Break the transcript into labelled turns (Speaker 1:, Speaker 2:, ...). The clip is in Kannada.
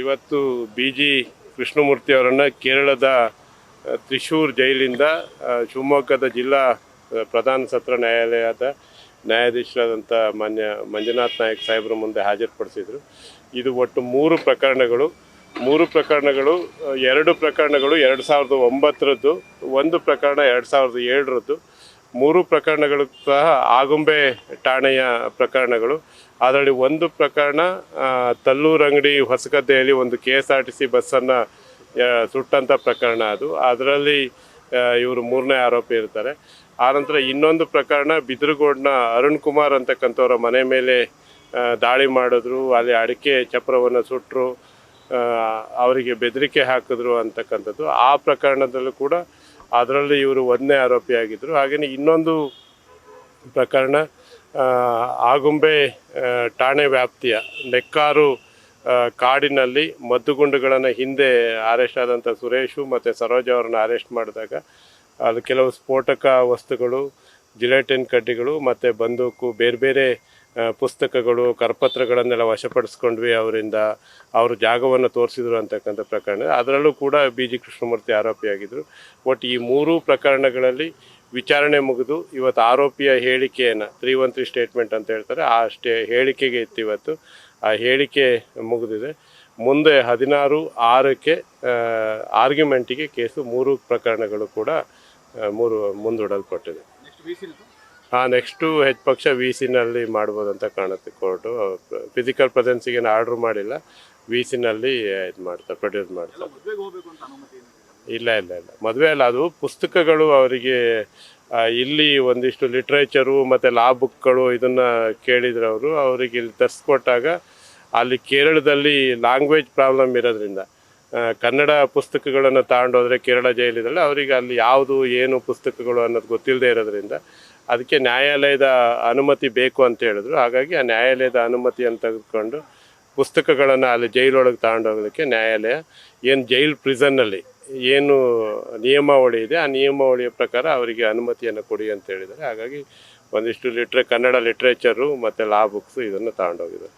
Speaker 1: ಇವತ್ತು ಬಿ ಜಿ ಕೃಷ್ಣಮೂರ್ತಿ ಅವರನ್ನು ಕೇರಳದ ತ್ರಿಶೂರ್ ಜೈಲಿಂದ ಶಿವಮೊಗ್ಗದ ಜಿಲ್ಲಾ ಪ್ರಧಾನ ಸತ್ರ ನ್ಯಾಯಾಲಯದ ನ್ಯಾಯಾಧೀಶರಾದಂಥ ಮಾನ್ಯ ಮಂಜುನಾಥ್ ನಾಯಕ್ ಸಾಹೇಬರ ಮುಂದೆ ಹಾಜರುಪಡಿಸಿದರು. ಇದು ಒಟ್ಟು ಮೂರು ಪ್ರಕರಣಗಳು. ಮೂರು ಪ್ರಕರಣಗಳು ಎರಡು ಪ್ರಕರಣಗಳು ಎರಡು ಸಾವಿರದ ಒಂಬತ್ತರದ್ದು, ಒಂದು ಪ್ರಕರಣ ಎರಡು ಸಾವಿರದ ಏಳರದ್ದು. ಮೂರು ಪ್ರಕರಣಗಳು ಸಹ ಆಗುಂಬೆ ಠಾಣೆಯ ಪ್ರಕರಣಗಳು. ಅದರಲ್ಲಿ ಒಂದು ಪ್ರಕರಣ ತಲ್ಲೂರಂಗಡಿ ಹೊಸಗದ್ದೆಯಲ್ಲಿ ಒಂದು K S R T C ಬಸ್ಸನ್ನು ಸುಟ್ಟಂಥ ಪ್ರಕರಣ ಅದು. ಅದರಲ್ಲಿ ಇವರು ಮೂರನೇ ಆರೋಪಿ ಇರ್ತಾರೆ. ಆನಂತರ ಇನ್ನೊಂದು ಪ್ರಕರಣ, ಬಿದ್ರಗೋಡ್ನ ಅರುಣ್ ಕುಮಾರ್ ಅಂತಕ್ಕಂಥವ್ರ ಮನೆ ಮೇಲೆ ದಾಳಿ ಮಾಡಿದ್ರು. ಅಲ್ಲಿ ಅಡಿಕೆ ಚಪ್ರವನ್ನು ಸುಟ್ಟರು ಅವರಿಗೆ ಬೆದರಿಕೆ ಹಾಕಿದ್ರು ಅಂತಕ್ಕಂಥದ್ದು. ಆ ಪ್ರಕರಣದಲ್ಲೂ ಕೂಡ ಅದರಲ್ಲಿ ಇವರು ಒಂದನೇ ಆರೋಪಿಯಾಗಿದ್ದರು ಹಾಗೆಯೇ ಇನ್ನೊಂದು ಪ್ರಕರಣ ಆಗುಂಬೆ ಠಾಣೆ ವ್ಯಾಪ್ತಿಯ ನೆಕ್ಕಾರು ಕಾಡಿನಲ್ಲಿ ಮದ್ದುಗುಂಡುಗಳನ್ನು ಹಿಂದೆ ಅರೆಸ್ಟ್ ಆದಂಥ ಸುರೇಶು ಮತ್ತು ಸರೋಜ ಅವರನ್ನು ಅರೆಸ್ಟ್ ಮಾಡಿದಾಗ ಅಲ್ಲಿ ಕೆಲವು ಸ್ಫೋಟಕ ವಸ್ತುಗಳು, ಜಿಲೆಟಿನ್ ಕಡ್ಡಿಗಳು ಮತ್ತು ಬಂದೂಕು ಬೇರೆ ಬೇರೆ ಪುಸ್ತಕಗಳು, ಕರಪತ್ರಗಳನ್ನೆಲ್ಲ ವಶಪಡಿಸ್ಕೊಂಡ್ವಿ ಅವರಿಂದ. ಅವರು ಜಾಗವನ್ನು ತೋರಿಸಿದ್ರು ಅಂತಕ್ಕಂಥ ಪ್ರಕರಣ. ಅದರಲ್ಲೂ ಕೂಡ ಬಿ ಜಿ ಕೃಷ್ಣಮೂರ್ತಿ ಆರೋಪಿಯಾಗಿದ್ದರು ಒಟ್ಟು ಈ ಮೂರೂ ಪ್ರಕರಣಗಳಲ್ಲಿ ವಿಚಾರಣೆ ಮುಗಿದು ಇವತ್ತು ಆರೋಪಿಯ ಹೇಳಿಕೆಯನ್ನು ತ್ರೀ ಒನ್ ತ್ರೀ ಸ್ಟೇಟ್ಮೆಂಟ್ ಅಂತ ಹೇಳ್ತಾರೆ, ಆ ಸ್ಟೇ, ಹೇಳಿಕೆಗೆ ಇತ್ತು ಇವತ್ತು. ಆ ಹೇಳಿಕೆ ಮುಗಿದಿದೆ. ಮುಂದೆ ಹದಿನಾರು, ಆರಕ್ಕೆ ಆರ್ಗ್ಯುಮೆಂಟಿಗೆ ಕೇಸು ಮೂರು ಪ್ರಕರಣಗಳು ಕೂಡ ಮೂರು ಮುಂದೂಡಲ್ಪಟ್ಟಿದೆ. ಹಾಂ ನೆಕ್ಸ್ಟು ಹೆಚ್ಚು ಪಕ್ಷ ವಿ ಸಿನಲ್ಲಿ ಮಾಡ್ಬೋದು ಅಂತ ಕಾಣುತ್ತೆ ಕೋರ್ಟು. ಫಿಸಿಕಲ್ ಪ್ರೆಸೆನ್ಸಿಗೆ ಆರ್ಡ್ರ್ ಮಾಡಿಲ್ಲ. ವಿ ಸಿನಲ್ಲಿ ಇದು ಮಾಡ್ತಾರೆ ಪ್ರೊಡ್ಯೂಸ್ ಮಾಡ್ತಾರೆ ಇಲ್ಲ ಇಲ್ಲ ಇಲ್ಲ. ಮದುವೆ ಅಲ್ಲ, ಅದು ಪುಸ್ತಕಗಳು ಅವರಿಗೆ ಇಲ್ಲಿ ಒಂದಿಷ್ಟು ಲಿಟ್ರೇಚರು ಮತ್ತು ಲಾ ಬುಕ್ಗಳು ಇದನ್ನು ಕೇಳಿದ್ರು ಅವರು ಅವರಿಗೆ ಇಲ್ಲಿ ತರಿಸ್ಕೊಟ್ಟಾಗ ಅಲ್ಲಿ ಕೇರಳದಲ್ಲಿ ಲ್ಯಾಂಗ್ವೇಜ್ ಪ್ರಾಬ್ಲಮ್ ಇರೋದ್ರಿಂದ ಕನ್ನಡ ಪುಸ್ತಕಗಳನ್ನು ತಗೊಂಡೋದ್ರೆ ಕೇರಳ ಜೈಲಿದಲ್ಲಿ ಅವರಿಗೆ ಅಲ್ಲಿ ಯಾವುದು, ಏನು ಪುಸ್ತಕಗಳು ಅನ್ನೋದು ಗೊತ್ತಿಲ್ಲದೆ ಇರೋದ್ರಿಂದ ಅದಕ್ಕೆ ನ್ಯಾಯಾಲಯದ ಅನುಮತಿ ಬೇಕು ಅಂತ ಹೇಳಿದ್ರು. ಹಾಗಾಗಿ ಆ ನ್ಯಾಯಾಲಯದ ಅನುಮತಿಯನ್ನು ತೆಗೆದುಕೊಂಡು ಪುಸ್ತಕಗಳನ್ನು ಅಲ್ಲಿ ಜೈಲೊಳಗೆ ತಗೊಂಡೋಗೋದಕ್ಕೆ ನ್ಯಾಯಾಲಯ ಏನು ಜೈಲ್ ಪ್ರಿಸನ್ನಲ್ಲಿ ಏನು ನಿಯಮಾವಳಿ ಇದೆ, ಆ ನಿಯಮಾವಳಿಯ ಪ್ರಕಾರ ಅವರಿಗೆ ಅನುಮತಿಯನ್ನು ಕೊಡಿ ಅಂತ ಹೇಳಿದ್ದಾರೆ. ಹಾಗಾಗಿ ಒಂದಿಷ್ಟು ಲಿಟ್ರೆ ಕನ್ನಡ ಲಿಟ್ರೇಚರು ಮತ್ತು ಲಾ ಬುಕ್ಸು ಇದನ್ನು ತಗೊಂಡೋಗಿದ್ದಾರೆ.